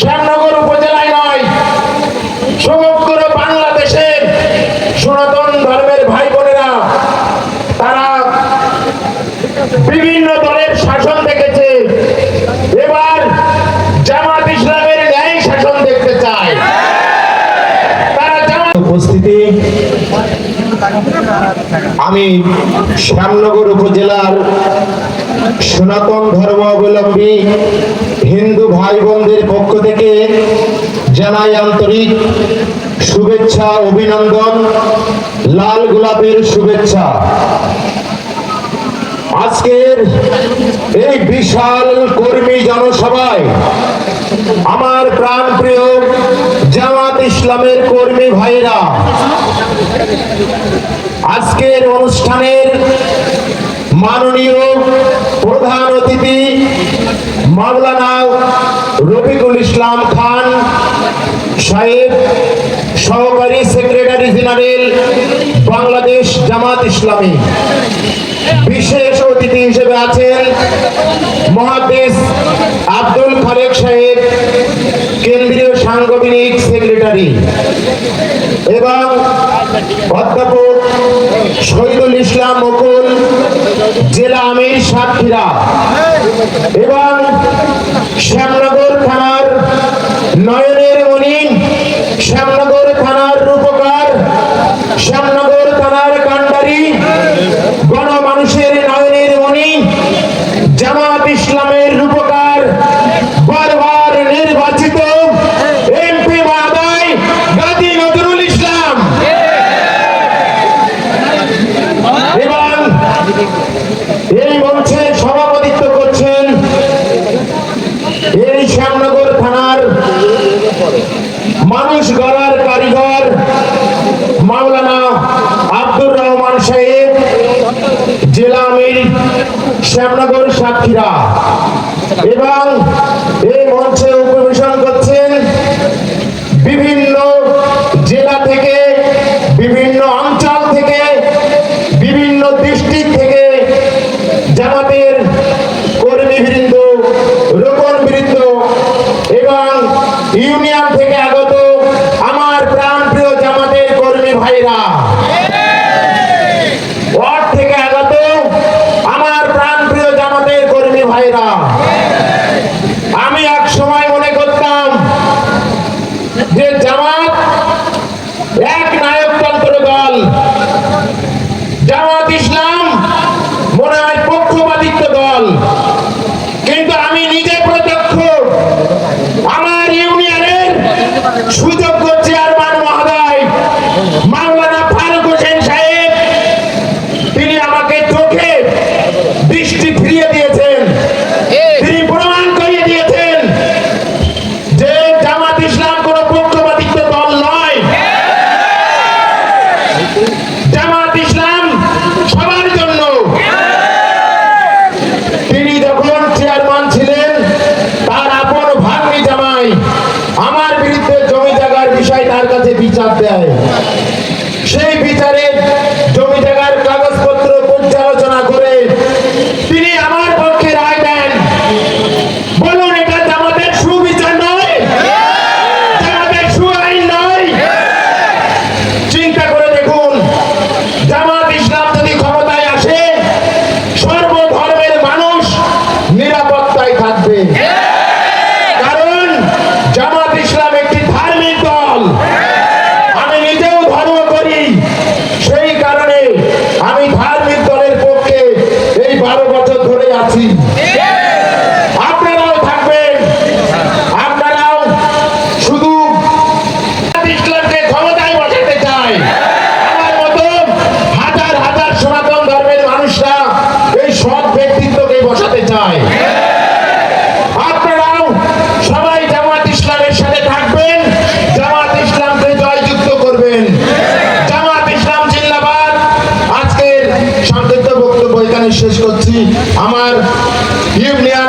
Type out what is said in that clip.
শ্যামনগর উপজেলায় নয়, সমগ্র বাংলাদেশের সনাতন ধর্মের ভাই বোনেরা, তারা বিভিন্ন দলের শাসন দেখেছে। এবার জামাত ইসলামের ন্যায় শাসন দেখতে চায়। তারা উপস্থিতি আমি শ্যামনগর উপজেলার সনাতন ধর্মাবলম্বী হিন্দু ভাই বোনদের পক্ষ থেকে জানাই আন্তরিক শুভেচ্ছা, অভিনন্দন, লাল গোলাপের শুভেচ্ছা। আজকের এই বিশাল কর্মী জনসভায় আমার প্রাণপ্রিয় জামাত ইসলামের কর্মী ভাইরা, আজকের অনুষ্ঠানের মাননীয় প্রধান অতিথি মাওলানা রফিকুল ইসলাম খান সাহেব, সহকারী সেক্রেটারি জেনারেল বাংলাদেশ জামাত ইসলামী। বিশেষ অতিথি হিসেবে আছেন মহাদেশ কেন্দ্রীয় সাংগঠনিক সেক্রেটারি এবং অধ্যাপক শহীদুল ইসলাম মুকুল জেলা আমির সাতক্ষীরা এবং শ্যামনগর থানার নয়নের মণি শ্যামনগর থানার রূপকার, শ্যামনগর থানার কান্ডারি, গণমানুষের নয়নের মণি জামাত ইসলামের রূপকার শ্যামনগর থানার মানুষ গড়ার কারিগর মাওলানা আব্দুর রহমান সাহেব, জেলা আমির শ্যামনগর সাক্ষীরা এবং এই মঞ্চে উপবেশন করছেন বিভিন্ন জেলা থেকে বিভিন্ন অঞ্চল থেকে বিভিন্ন ডিস্ট্রিক্ট থেকে জামাতের কর্মীবৃন্দ রোপণ বৃন্দ এবং ইউনিয়ন থেকে আগত আমার প্রাণপ্রিয় জামাতের কর্মী ভাইরা। বিরুদ্ধে জমি জায়গার বিষয় তার কাছে বিচার দেয়। সেই বিচারে শেষ করছি। আমার ইউনিয়নের